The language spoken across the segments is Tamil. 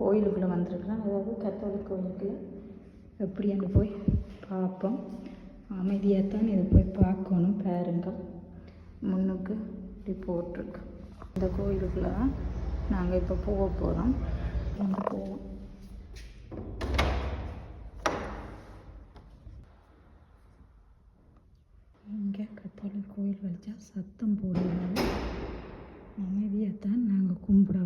கோயிலுக்குள்ளே வந்திருக்கிறேன் அதாவது கத்தோலிக் கோயிலுக்குள்ளே. எப்படின்னு போய் பார்ப்போம். அமைதியாகத்தான் இதை போய் பார்க்கணும். பாருங்கள் முன்னுக்கு இப்படி போட்டிருக்கு. இந்த கோயிலுக்குள்ளே தான் நாங்கள் இப்போ போக போகிறோம் இங்கே போவோம். இங்கே கத்தோலிக் கோயில் வச்சா சத்தம் போடுவாங்க. அமைதியாகத்தான் நாங்கள் கும்பிட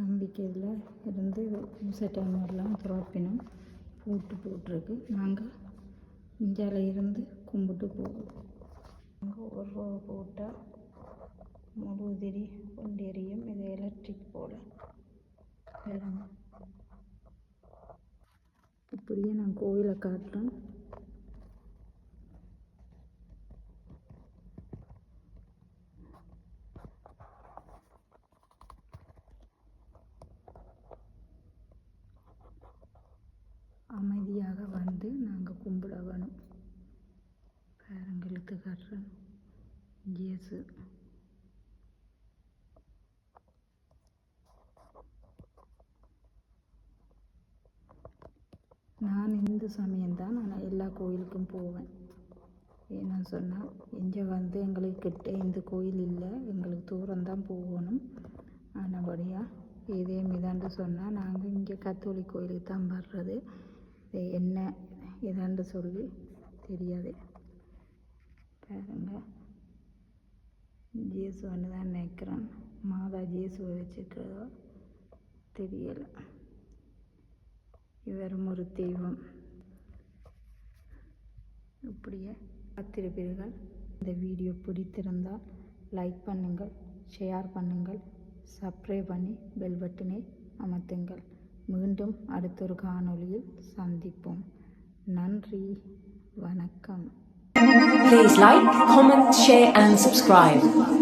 காம்பிக்கையில் இருந்து பூசை டைமெல்லாம் துறப்பினோம். போட்டு போட்டிருக்கு. நாங்கள் இந்தியாவில் இருந்து கும்பிட்டு போவோம். நாங்கள் ஒரு ரூபா போட்டால் முழு திரி இது எலக்ட்ரிக் போல் இப்படியே நான் கோயிலை காட்டுறேன் அமைதியாக வந்து நாங்கள் கும்பிட வேணும் பேரங்களுக்கு காட்டுறேன் இயேசு நான் இந்து சமயம்தான் நான் எல்லா கோயிலுக்கும் போவேன். ஏன்னு சொன்னால் இங்கே வந்து எங்களுக்கு கிட்ட இந்த கோயில் இல்லை எங்களுக்கு தூரம்தான் போகணும். ஆனபடியாக இதே மிதாண்டு சொன்னால் நாங்கள் இங்கே கத்தோலிக் கோயிலுக்கு தான் வர்றது என்ன இதாண்டு சொல்லி தெரியாது. பாருங்க ஜேசுன்னு தான் நினைக்கிறேன். மாதா ஜேசுவை வச்சுக்கிறதோ தெரியலை. இவரும் ஒரு தெய்வம். இப்படியே பார்த்திருப்பீர்கள். இந்த வீடியோ பிடித்திருந்தால் லைக் பண்ணுங்கள் ஷேர் பண்ணுங்கள் சப்ஸ்கிரைப் பண்ணி பெல் பட்டனை அமர்த்துங்கள். மீண்டும் அடுத்தொரு காணொளியில் சந்திப்போம். நன்றி. வணக்கம். Please like, comment, share and subscribe.